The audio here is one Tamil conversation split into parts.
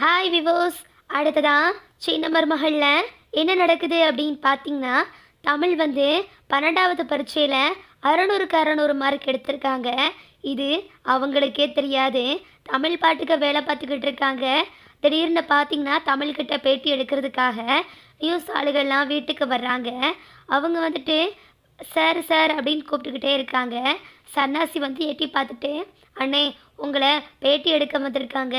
ஹாய் விவோஸ் அடுத்ததான் சின்ன மருமகளில் என்ன நடக்குது அப்படின்னு பார்த்தீங்கன்னா தமிழ் வந்து பன்னெண்டாவது பரீட்சையில் அறநூறுக்கு அறநூறு மார்க் எடுத்திருக்காங்க. இது அவங்களுக்கே தெரியாது. தமிழ் பாட்டுக்கு வேலை பார்த்துக்கிட்டு இருக்காங்க. திடீர்னு பார்த்தீங்கன்னா தமிழ்கிட்ட பேட்டி எடுக்கிறதுக்காக நியூஸ் ஆளுகள்லாம் வீட்டுக்கு வர்றாங்க. அவங்க வந்துட்டு சார் சார் அப்படின்னு கூப்பிட்டுக்கிட்டே இருக்காங்க. சன்னாசி வந்து எட்டி பார்த்துட்டு அண்ணே உங்களை பேட்டி எடுக்க வந்திருக்காங்க.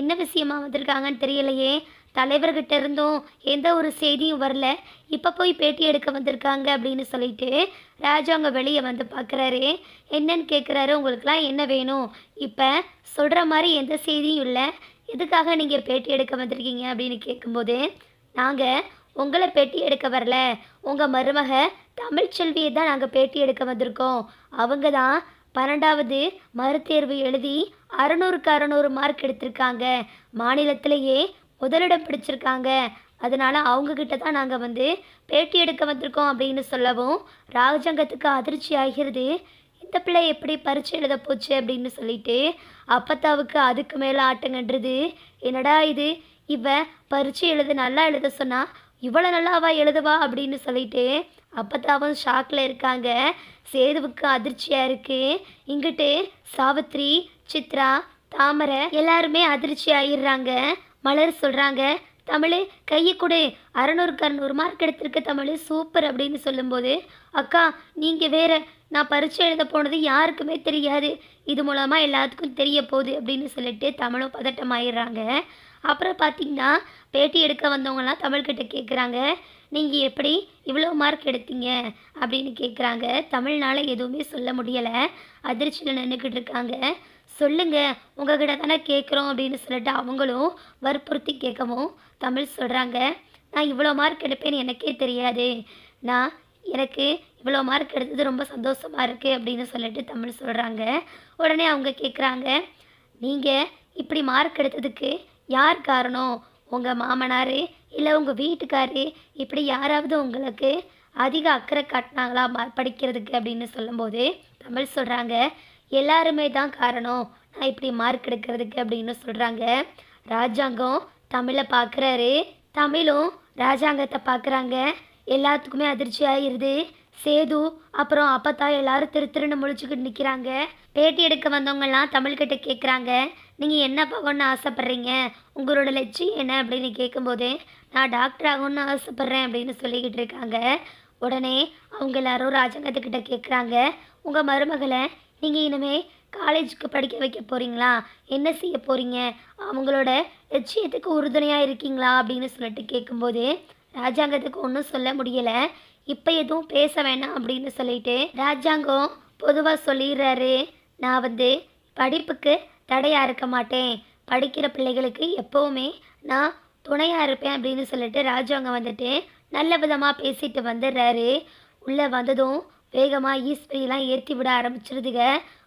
என்ன விஷயமா வந்திருக்காங்கன்னு தெரியலையே. தலைவர்கிட்ட இருந்தும் எந்த ஒரு செய்தியும் வரல. இப்போ போய் பேட்டி எடுக்க வந்திருக்காங்க அப்படின்னு சொல்லிட்டு ராஜா அங்கே வெளியே வந்து பார்க்குறாரு என்னன்னு கேட்குறாரு உங்களுக்குலாம் என்ன வேணும்? இப்போ சொல்கிற மாதிரி எந்த செய்தியும் இல்லை. எதுக்காக நீங்கள் பேட்டி எடுக்க வந்திருக்கீங்க? அப்படின்னு கேட்கும்போது நாங்கள் உங்களை பேட்டி எடுக்க வரல. உங்கள் மருமக தமிழ்ச்செல்வியை தான் நாங்கள் பேட்டி எடுக்க வந்திருக்கோம். அவங்க தான் பன்னெண்டாவது மறுதேர்வு எழுதி அறநூறுக்கு அறநூறு மார்க் எடுத்திருக்காங்க. மாநிலத்திலேயே முதலிடம் பிடிச்சிருக்காங்க. அதனால் அவங்கக்கிட்ட தான் நாங்கள் வந்து பேட்டி எடுக்க வந்திருக்கோம் அப்படின்னு சொல்லவும் ராஜாங்கத்துக்கு அதிர்ச்சி ஆகிறது. இந்த பிள்ளை எப்படி பரிச்சை எழுத போச்சு அப்படின்னு சொல்லிட்டு அப்பத்தாவுக்கு அதுக்கு மேலே ஆட்டங்கன்றது என்னடா இது? இவ பரிச்சை எழுத நல்லா எழுத சொன்னால் இவ்வளோ நல்லாவா எழுதுவா அப்படின்னு சொல்லிட்டு அப்பத்தாவும் ஷாக்கில் இருக்காங்க. சேதுவுக்கு அதிர்ச்சியாக இருக்குது இங்கிட்டு சாவித்ரி சித்ரா தாமரை எல்லாருமே அதிர்ச்சி ஆயிடுறாங்க. மலர் சொல்கிறாங்க தமிழ் கையை கொடு. அறநூறுக்கு அறநூறு மார்க் எடுத்திருக்க தமிழ் சூப்பர் அப்படின்னு சொல்லும்போது அக்கா நீங்கள் வேற நான் பரீட்சை எழுத போனது யாருக்குமே தெரியாது. இது மூலமாக எல்லாத்துக்கும் தெரிய போகுது அப்படின்னு சொல்லிட்டு தமிழும் பதட்டமாயிடுறாங்க. அப்புறம் பார்த்தீங்கன்னா பேட்டி எடுக்க வந்தவங்கலாம் தமிழ்கிட்ட கேட்குறாங்க நீங்கள் எப்படி இவ்வளோ மார்க் எடுத்தீங்க? அப்படின்னு கேட்குறாங்க தமிழ்னால எதுவுமே சொல்ல முடியலை. அதிர்ச்சியில் நின்றுக்கிட்டு இருக்காங்க. சொல்லுங்க உங்ககிட்ட தானே கேட்குறோம் அப்படின்னு சொல்லிட்டு அவங்களும் வற்புறுத்தி கேட்கவும் தமிழ் சொல்கிறாங்க நான் இவ்வளோ மார்க் எடுப்பேன்னு எனக்கே தெரியாது. நான் எனக்கு இவ்வளோ மார்க் எடுத்தது ரொம்ப சந்தோஷமாக இருக்குது அப்படின்னு சொல்லிட்டு தமிழ் சொல்கிறாங்க உடனே அவங்க கேட்குறாங்க நீங்கள் இப்படி மார்க் எடுத்ததுக்கு யார் காரணம்? உங்கள் மாமனார் இல்லை உங்கள் வீட்டுக்காரு இப்படி யாராவது உங்களுக்கு அதிக அக்கறை காட்டினாங்களா படிக்கிறதுக்கு அப்படின்னு சொல்லும்போது தமிழ் சொல்கிறாங்க எல்லாருமே தான் காரணம் நான் இப்படி மார்க் எடுக்கிறதுக்கு அப்படின்னு சொல்கிறாங்க ராஜாங்கம் தமிழை பார்க்குறாரு தமிழும் ராஜாங்கத்தை பார்க்குறாங்க எல்லாத்துக்குமே அதிர்ச்சி ஆயிருது சேது அப்புறம் அப்பத்தா எல்லாரும் திரு திருன்னு முழிச்சுக்கிட்டு நிற்கிறாங்க பேட்டி எடுக்க வந்தவங்கெல்லாம் தமிழ்கிட்ட கேட்குறாங்க நீங்கள் என்ன போகணும்னு ஆசைப்பட்றீங்க? உங்களோட லட்சியம் என்ன அப்படின்னு கேட்கும்போது நான் டாக்டர் ஆகணும்னு ஆசைப்பட்றேன் அப்படின்னு சொல்லிக்கிட்டு இருக்காங்க. உடனே அவங்க எல்லாரும் ராஜாங்கத்துக்கிட்ட கேட்குறாங்க உங்கள் மருமகளை நீங்கள் இனிமே காலேஜுக்கு படிக்க வைக்க போகிறீங்களா என்ன செய்ய போகிறீங்க அவங்களோட லட்சியத்துக்கு உறுதுணையாக இருக்கீங்களா? அப்படின்னு சொல்லிட்டு கேட்கும்போது ராஜாங்கத்துக்கு ஒன்றும் சொல்ல முடியலை. இப்போ எதுவும் பேச வேணாம் அப்படின்னு சொல்லிட்டு ராஜாங்கம் பொதுவாக சொல்லிடுறாரு. நான் வந்து படிப்புக்கு தடையாக இருக்க மாட்டேன். படிக்கிற பிள்ளைகளுக்கு எப்போவுமே நான் துணையாக இருப்பேன் அப்படின்னு சொல்லிட்டு ராஜாங்கம் வந்துட்டு நல்ல விதமாக பேசிட்டு வந்துடுறாரு. உள்ளே வந்ததும் வேகமாக ஈஸ்வரியெலாம் ஏற்றி விட ஆரம்பிச்சிருதுங்க.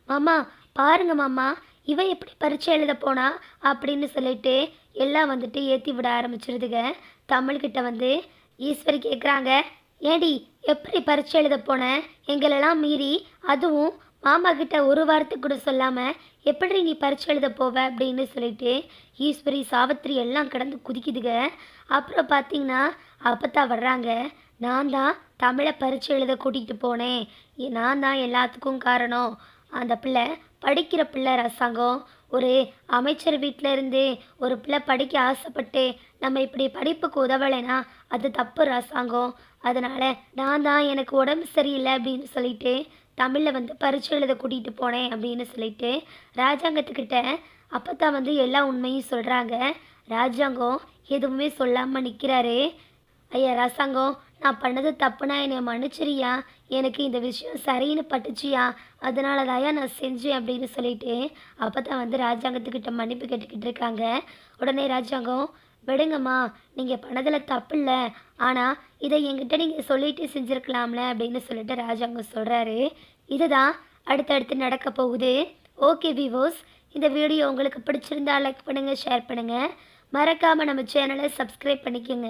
மாமா பாருங்க மாமா. இவன் எப்படி பரீட்சை எழுத போனா அப்படின்னு சொல்லிட்டு எல்லாம் வந்துட்டு ஏற்றி விட ஆரம்பிச்சிருதுங்க. தமிழ்கிட்ட வந்து ஈஸ்வரி கேட்குறாங்க ஏடி எப்படி பரீட்சை எழுத போன? எங்களெல்லாம் மீறி அதுவும் மாமா கிட்ட ஒரு வாரத்துக்கு கூட சொல்லாமல் எப்படி நீ பரீட்சை எழுத போவ? அப்படின்னு சொல்லிட்டு ஈஸ்வரி சாவித்திரி எல்லாம் கடந்து குதிக்குதுங்க. அப்புறம் பார்த்தீங்கன்னா அப்பத்தா வர்றாங்க. நான் தான் தமிழை பரீட்சை எழுத கூட்டிகிட்டு போனேன். ஏ- நான் தான் எல்லாத்துக்கும் காரணம். அந்த பிள்ளை படிக்கிற பிள்ளை ரசாங்கம். ஒரு அமைச்சர் வீட்டில் இருந்து ஒரு பிள்ளை படிக்க ஆசைப்பட்டு நம்ம இப்படி படிப்புக்கு உதவலைன்னா அது தப்பு அரசாங்கம் அதனால் நான் தான் எனக்கு உடம்பு சரியில்லை அப்படின்னு சொல்லிட்டு தமிழில் வந்து பரிச்சு எழுத கூட்டிகிட்டு போனேன் அப்படின்னு சொல்லிட்டு ராஜாங்கத்துக்கிட்ட அப்பத்தான் வந்து எல்லா உண்மையும் சொல்கிறாங்க ராஜாங்கம் எதுவுமே சொல்லாமல் நிற்கிறாரு ஐயா ரசாங்கம் நான் பண்ணது தப்புனா என்னை மன்னிச்சிரியா எனக்கு இந்த விஷயம் சரின்னு பட்டுச்சியா? அதனால தாயா நான் செஞ்சேன் அப்படின்னு சொல்லிட்டு அப்போ தான் வந்து ராஜாங்கத்துக்கிட்ட மன்னிப்பு கேட்டுக்கிட்டு இருக்காங்க. உடனே ராஜாங்கம் விடுங்கம்மா நீங்கள் பண்ணதில் தப்பு இல்லை ஆனால் இதை என்கிட்ட நீங்கள் சொல்லிட்டு செஞ்சுருக்கலாம்ல அப்படின்னு சொல்லிட்டு ராஜாங்கம் சொல்கிறாரு இதுதான் அடுத்தடுத்து நடக்க போகுது. ஓகே விவோஸ் இந்த வீடியோ உங்களுக்கு பிடிச்சிருந்தா லைக் பண்ணுங்கள் ஷேர் பண்ணுங்கள் மறக்காமல் நம்ம சேனலை சப்ஸ்கிரைப் பண்ணிக்கோங்க.